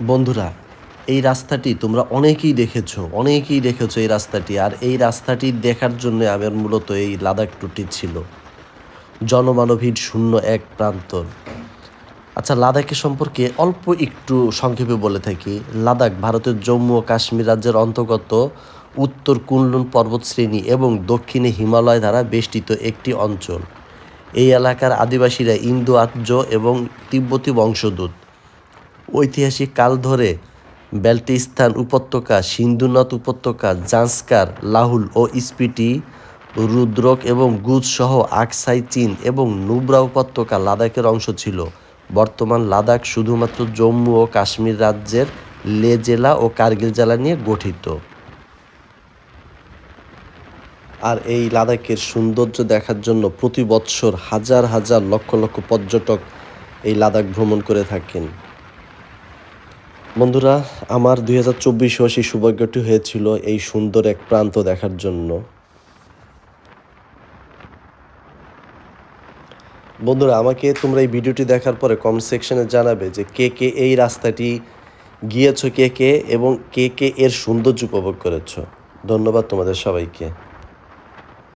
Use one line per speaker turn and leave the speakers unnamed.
বন্ধুরা, এই রাস্তাটি তোমরা অনেকেই দেখেছ অনেকেই দেখেছ এই রাস্তাটি। আর এই রাস্তাটি দেখার জন্য আমার মূলত এই লাদাখ টুটি ছিল। জনমানবহীন শূন্য এক প্রান্তর। আচ্ছা লাদাখের সম্পর্কে অল্প একটু সংক্ষেপে বলে থাকি। লাদাখ ভারতের জম্মু ও কাশ্মীর রাজ্যের অন্তর্গত উত্তর কুনলুন পর্বতশ্রেণী এবং দক্ষিণে হিমালয় দ্বারা বেষ্টিত একটি অঞ্চল। এই এলাকার আদিবাসীরা ইন্দো আর্য এবং তিব্বতী বংশোদ্ভূত। ঐতিহাসিক কাল ধরে বেল্টিস্তান উপত্যকা সিন্ধুনদ উপত্যকা, জান্সকার, লাহুল ও স্পিটি রুদ্রক এবং গুজ সহ আকসাই চীন এবং নুব্রা উপত্যকা লাদাখের অংশ ছিল। বর্তমান লাদাখ শুধুমাত্র জম্মু ও কাশ্মীর রাজ্যের লে জেলা ও কার্গিল জেলা নিয়ে গঠিত। আর এই লাদাখের সৌন্দর্য দেখার জন্য প্রতি বৎসর হাজার হাজার লক্ষ লক্ষ পর্যটক এই লাদাখ ভ্রমণ করে থাকেন। বন্ধুরা, আমার দুই হাজার চব্বিশে সেই সৌভাগ্যটি হয়েছিল এই সুন্দর এক প্রান্ত দেখার জন্য। বন্ধুরা, আমাকে তোমরা এই ভিডিওটি দেখার পরে কমেন্ট সেকশনে জানাবে যে কে কে এই রাস্তাটি গিয়েছো, কে কে, এবং কে কে এর সৌন্দর্য উপভোগ করেছ। ধন্যবাদ তোমাদের সবাইকে।